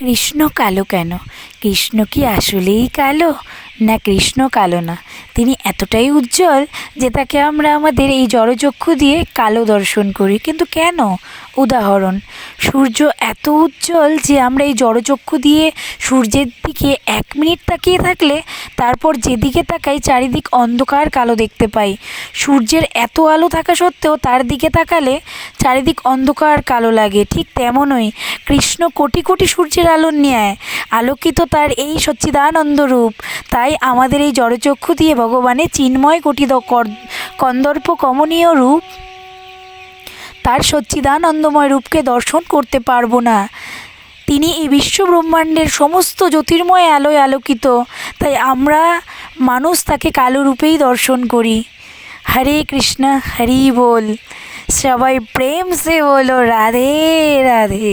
কৃষ্ণ কালো কেন? কৃষ্ণ কি আসলেই কালো? না কৃষ্ণ কালো না। তিনি এতটাই উজ্জ্বল যে তাকে আমরা আমাদের এই জড়চক্ষু দিয়ে কালো দর্শন করি। কিন্তু কেন? উদাহরণ, সূর্য এত উজ্জ্বল যে আমরা এই জড়চক্ষু দিয়ে সূর্যের দিকে এক মিনিট তাকিয়ে থাকলে তারপর যেদিকে তাকাই চারিদিক অন্ধকার কালো দেখতে পাই। সূর্যের এত আলো থাকা সত্ত্বেও তার দিকে তাকালে চারিদিক অন্ধকার কালো লাগে। ঠিক তেমনই কৃষ্ণ কোটি কোটি সূর্যের আলো ন্যায় আলোকিত তার এই সচ্চিদানন্দ রূপ। তাই আমাদের এই জড়চক্ষু দিয়ে ভগবানের চিন্ময় কোটি কন্দর্প কমনীয় রূপ, তার সচ্চিদানন্দময় রূপকে দর্শন করতে পারব না। তিনি এই বিশ্ব ব্রহ্মাণ্ডের সমস্ত জ্যোতির্ময় আলোয় আলোকিত, তাই আমরা মানুষ তাকে কালো রূপেই দর্শন করি। হরে কৃষ্ণ, হরি বল। সবাই প্রেম সে বলো রাধে রাধে।